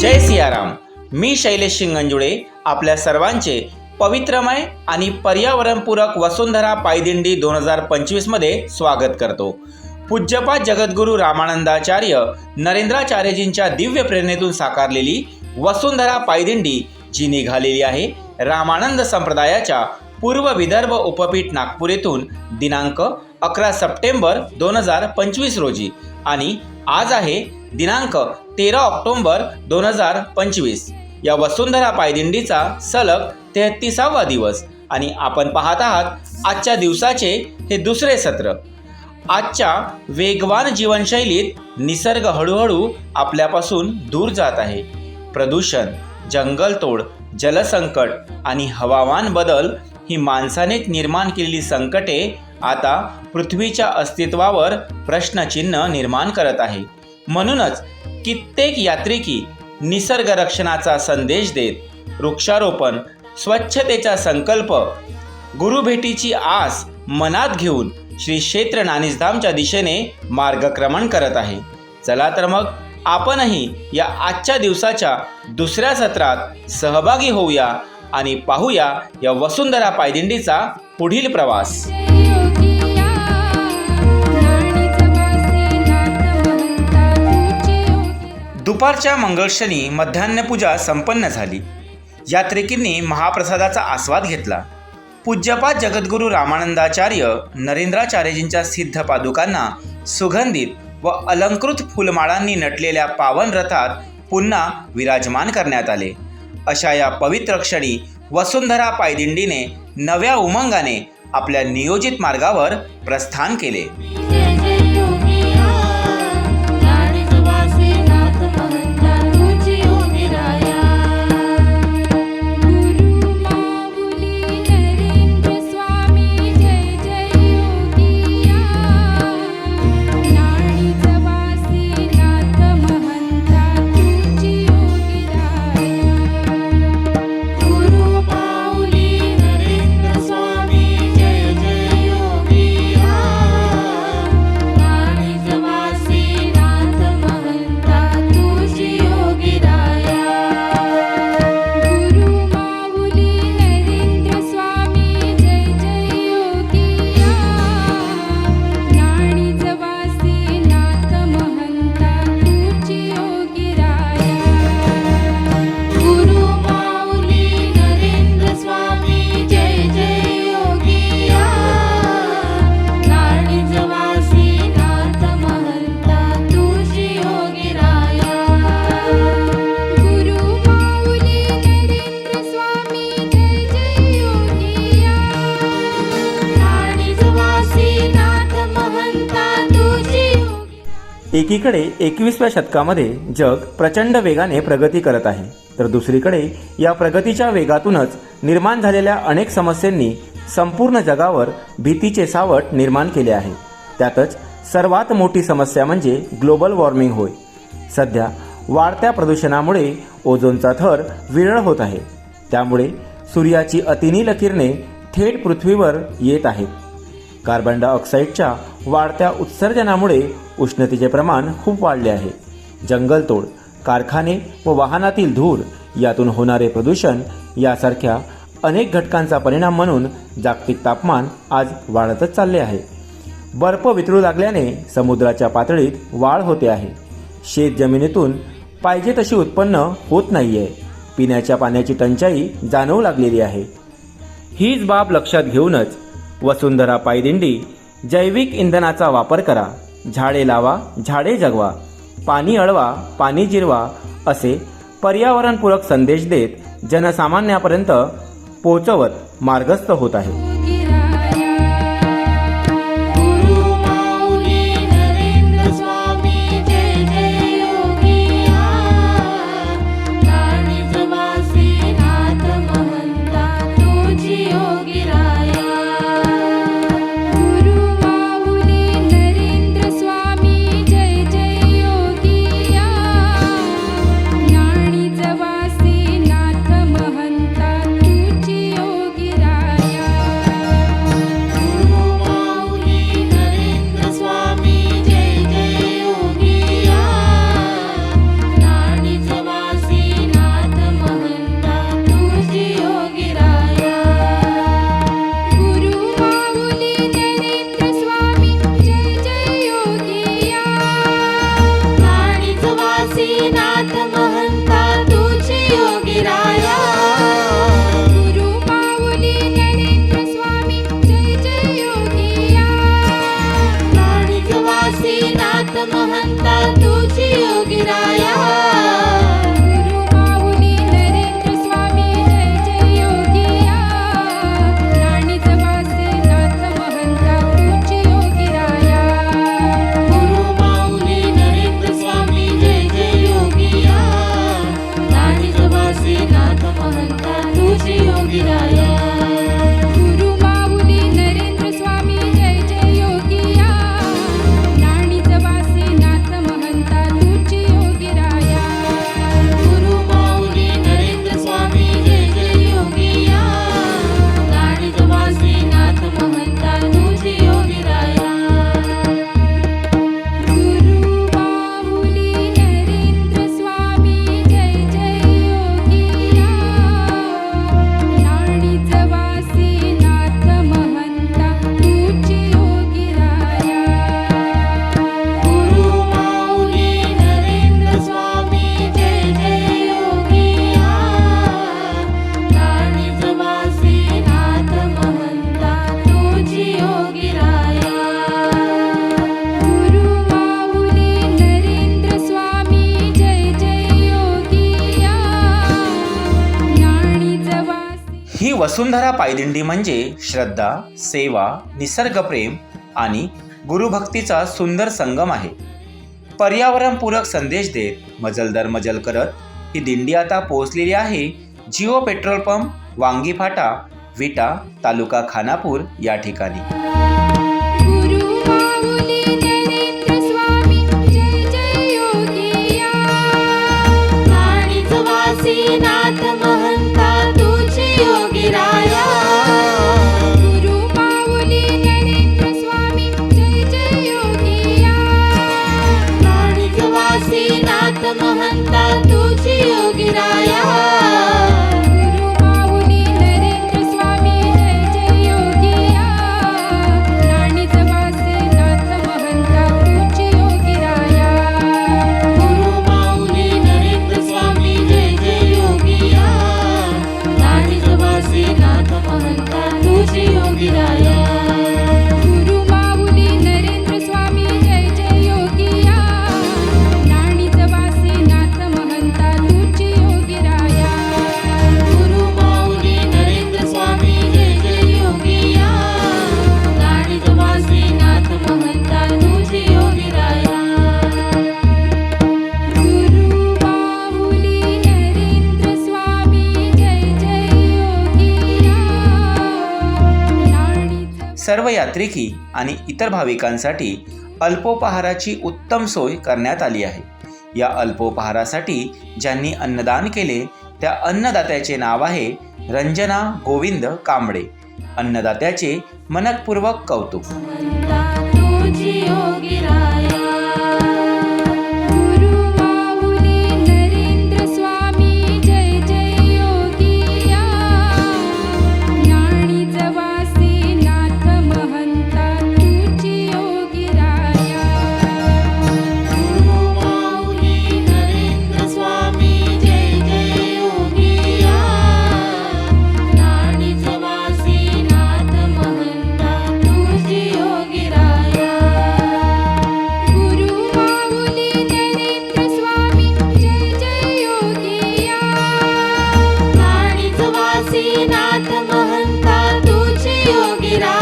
जय सियाराम. मी शैलेश शिंगंजुळे आपल्या सर्वांचे पवित्रमय आणि पर्यावरणपूरक वसुंधरा पायदिंडी दोन हजार पंचवीसमध्ये स्वागत करतो. पूज्यपा जगद्गुरू रामानंदाचार्य नरेंद्राचार्यजींच्या दिव्य प्रेरणेतून साकारलेली वसुंधरा पायदिंडी जी निघालेली आहे रामानंद संप्रदायाच्या पूर्व विदर्भ उपपीठ नागपूर येथून दिनांक अकरा सप्टेंबर दोन हजार पंचवीस रोजी आणि आज आहे दिनांक तेरा ऑक्टोंबर दोन हजार पंचवीस. या वसुंधरा पायदिंडीचा सलग तेहतीसावा दिवस आणि आपण पाहत आहात आजच्या दिवसाचे हे दुसरे सत्र. आजच्या वेगवान जीवनशैलीत निसर्ग हळूहळू आपल्यापासून दूर जात आहे. प्रदूषण जंगलतोड जलसंकट आणि हवामान बदल ही माणसानेच निर्माण केलेली संकटे आता पृथ्वीच्या अस्तित्वावर प्रश्नचिन्ह निर्माण करत आहे. म्हणूनच कित्येक यात्रिकी निसर्ग रक्षणाचा संदेश देत वृक्षारोपण स्वच्छतेचा संकल्प गुरुभेटीची आस मनात घेऊन श्री क्षेत्र नानिसधामच्या दिशेने मार्गक्रमण करत आहे. चला तर मग आपणही या आजच्या दिवसाच्या दुसऱ्या सत्रात सहभागी होऊया. आणि पाहूया या वसुंधरा पायदिंडीचा पुढील प्रवास. दुपारच्या मंगळक्षणी मध्यान्हपूजा संपन्न झाली. यात्रेकींनी महाप्रसादाचा आस्वाद घेतला. पूज्यपाद जगद्गुरू रामानंदाचार्य नरेंद्राचार्यजींच्या सिद्ध पादुकांना सुगंधित व अलंकृत फुलमाळांनी नटलेल्या पावन रथात पुन्हा विराजमान करण्यात आले. अशा या पवित्र क्षणी वसुंधरा पायदिंडीने नव्या उमंगाने आपल्या नियोजित मार्गावर प्रस्थान केले. एकीकडे एकवीसव्या शतकामध्ये जग प्रचंड वेगाने प्रगती करत आहे तर दुसरीकडे या प्रगतीच्या वेगातूनच निर्माण झालेल्या अनेक समस्यांनी संपूर्ण जगावर भीतीचे सावट निर्माण केले आहे. त्यातच सर्वात मोठी समस्या म्हणजे ग्लोबल वॉर्मिंग होय. सध्या वाढत्या प्रदूषणामुळे ओझोनचा थर विरळ होत आहे. त्यामुळे सूर्याची अतिनील किरणे थेट पृथ्वीवर येत आहेत. कार्बन डायऑक्साईडच्या वाढत्या उत्सर्जनामुळे उष्णतेचे प्रमाण खूप वाढले आहे. जंगलतोड कारखाने व वाहनातील धूर यातून होणारे प्रदूषण यासारख्या अनेक घटकांचा परिणाम म्हणून जागतिक तापमान आज वाढतच चालले आहे. बर्फ वितळू लागल्याने समुद्राच्या पातळीत वाढ होते आहे. शेत जमिनीतून पाहिजे तशी उत्पन्न होत नाही आहे पिण्याच्या पाण्याची टंचाई जाणवू लागलेली आहे. हीच बाब लक्षात घेऊनच वसुंधरा पायदिंडी जैविक इंधनाचा वापर करा. झाडे लावा झाडे जगवा. पाणी अळवा पाणी जिरवा असे पर्यावरणपूरक संदेश देत जनसामान्यापर्यंत पोचवत मार्गस्थ होत आहे. वसुंधरा पायदिंडी म्हणजे श्रद्धा सेवा निसर्गप्रेम आणि गुरुभक्तीचा सुंदर संगम आहे. पर्यावरणपूरक संदेश देत मजल दर मजल करत ही दिंडी आता पोहोचलेली आहे. जिओ पेट्रोल पंप वांगी फाटा विटा तालुका खानापूर या ठिकाणी. जय जय महंता तुझी योगी यात्रिकी आणि इतर भाविकांसाठी अल्पोपहाराची उत्तम सोय करण्यात आली आहे. या अल्पोपहारासाठी ज्यांनी अन्नदान केले त्या अन्नदात्याचे नाव आहे रंजना गोविंद कांबळे. अन्नदात्याचे मनकपूर्वक कौतुक.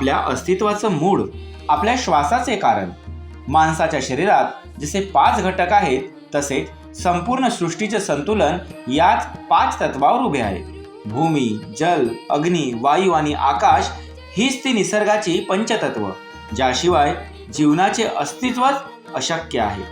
आपल्या अस्तित्वाचं मूळ आपल्या श्वासाचे कारण. माणसाच्या शरीरात जसे पाच घटक आहेत तसेच संपूर्ण सृष्टीचे संतुलन याच पाच तत्वावर उभे आहे. भूमी जल अग्नी वायू आणि आकाश हीच ती निसर्गाची पंचतत्व ज्याशिवाय जीवनाचे अस्तित्वच अशक्य आहे.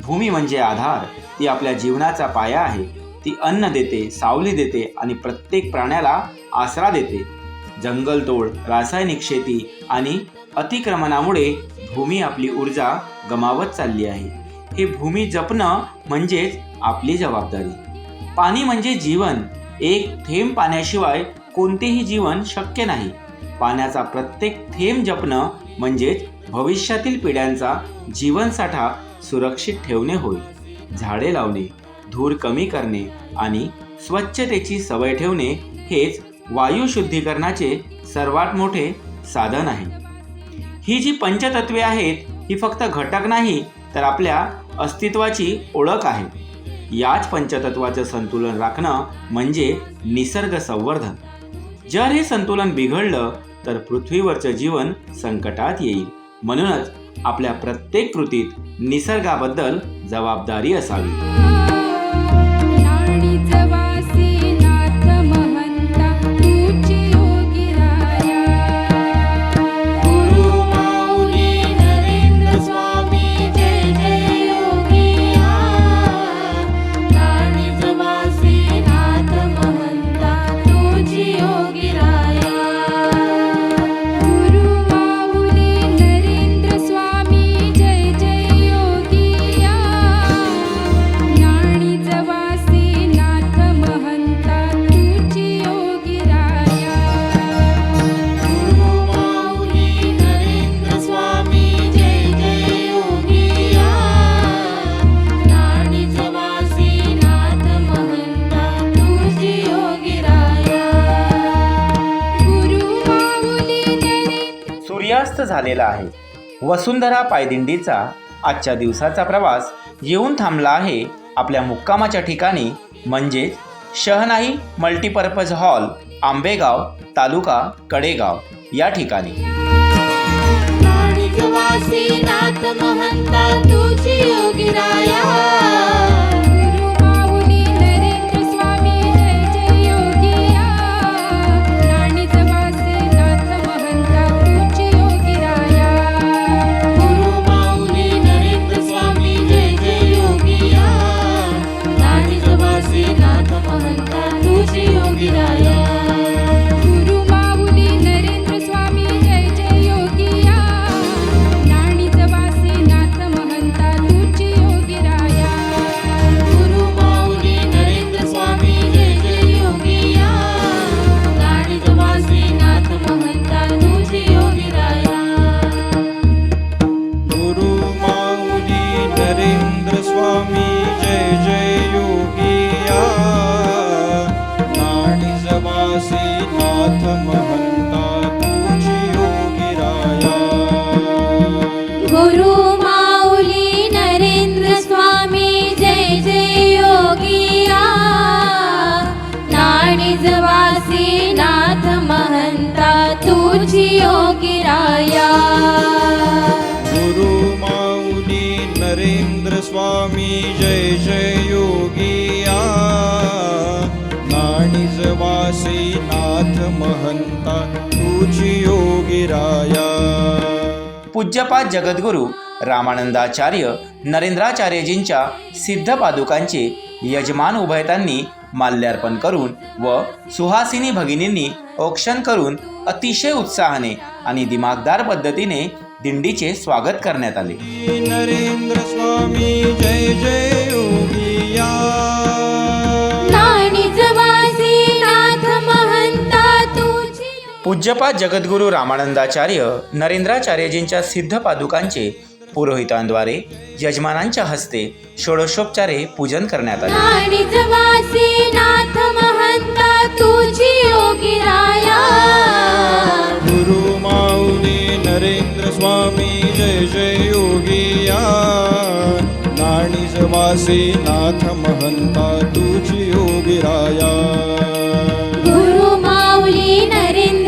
भूमी म्हणजे आधार ती आपल्या जीवनाचा पाया आहे. ती अन्न देते सावली देते आणि प्रत्येक प्राण्याला आसरा देते. जंगलतोड रासायनिक शेती आणि अतिक्रमणामुळे भूमी आपली ऊर्जा गमावत चालली आहे. हे भूमी जपणं म्हणजेच आपली जबाबदारी. पाणी म्हणजे जीवन. एक थेंब पाण्याशिवाय कोणतेही जीवन शक्य नाही. पाण्याचा प्रत्येक थेंब जपणं म्हणजेच भविष्यातील पिढ्यांचा जीवनसाठा सुरक्षित ठेवणे होय. झाडे लावणे धूर कमी करणे आणि स्वच्छतेची सवय ठेवणे हेच वायू शुद्धीकरणाचे सर्वात मोठे साधन आहे. ही जी पंचतत्वे आहेत ही फक्त घटक नाही तर आपल्या अस्तित्वाची ओळख आहे. याच पंचतत्वाचं संतुलन राखणं म्हणजे निसर्ग संवर्धन. जर हे संतुलन बिघडलं तर पृथ्वीवरचं जीवन संकटात येईल. म्हणूनच आपल्या प्रत्येक कृतीत निसर्गाबद्दल जबाबदारी असावी. झालेला आहे. वसुंधरा पायदिंडीचा आजच्या दिवसाचा प्रवास येऊन थांबला आहे आपल्या मुक्कामाच्या ठिकाणी म्हणजेच शहनाई मल्टीपर्पज हॉल आंबेगाव तालुका कडेगाव या ठिकाणी. तुझी नाथ महंता तुझी योगी राया. पूज्यपाद जगद्गुरू रामानंदाचार्य नरेंद्राचार्यजींच्या सिद्ध पादुकांचे यजमान उभयतांनी माल्यार्पण करून व सुहासिनी भगिनींनी औक्षण करून अतिशय उत्साहाने आणि दिमागदार पद्धतीने दिंडीचे स्वागत करण्यात आले. नरेंद्र स्वामी जय जय योगिया तुझी पूज्यपाद जगद्गुरू रामानंदाचार्य नरेंद्राचार्यजींच्या सिद्ध पादुकांचे पुरोहितांद्वारे यजमानांच्या हस्ते षोडशोपचारे पूजन करण्यात आले. नाणीज वासी नाथ महंता तुझी योगी राया. गुरु माऊली नरेंद्र स्वामी जय जय योगिया नाथ महंता तुझी योगी राया. गुरु माऊली नरेंद्र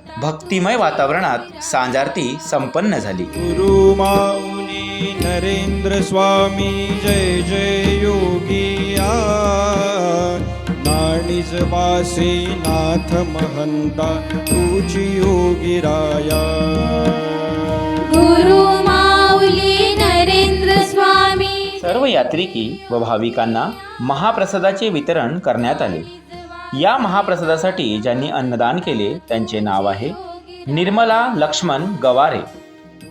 भक्तिमय वातावरणात सांजारती संपन्न झाली. गुरु माऊली नरेंद्र स्वामी जय जय योगिया नाणीज वासी नाथ महंता तुझी योगिराया गुरु माऊली नरेंद्र स्वामी. सर्व यात्रिकी व भाविकांना महाप्रसादाचे वितरण करण्यात आले. या महाप्रसादासाठी ज्यांनी अन्नदान केले त्यांचे नाव आहे निर्मला लक्ष्मण गवारे.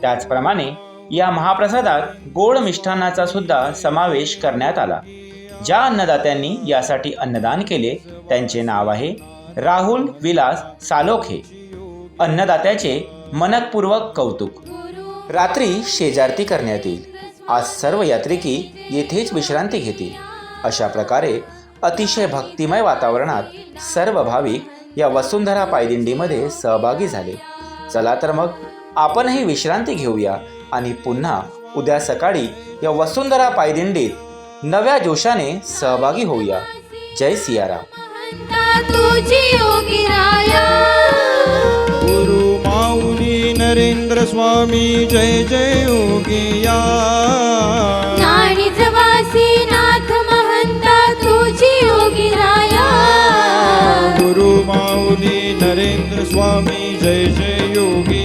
त्याचप्रमाणे या महाप्रसादात गोड मिष्ठान्नाचा सुद्धा समावेश करण्यात आला. ज्या अन्नदात्यांनी यासाठी अन्नदान केले त्यांचे नाव आहे राहुल विलास सालोखे. अन्नदात्याचे मनकपूर्वक कौतुक. रात्री शेजारती करण्यात येईल. आज सर्व यात्रिकी येथेच विश्रांती घेतील. अशा प्रकारे अतिशय भक्तिमय वातावरणात सर्व भाविक या वसुंधरा पायदिंडीमध्ये सहभागी झाले. चला तर मग आपणही विश्रांती घेऊया आणि पुन्हा उद्या सकाळी या वसुंधरा पायदिंडीत नव्या जोशाने सहभागी होऊया. जय सियाराम. नरेंद्र स्वामी जय जय योगिया माऊली नरेंद्र स्वामी जय जय योगी.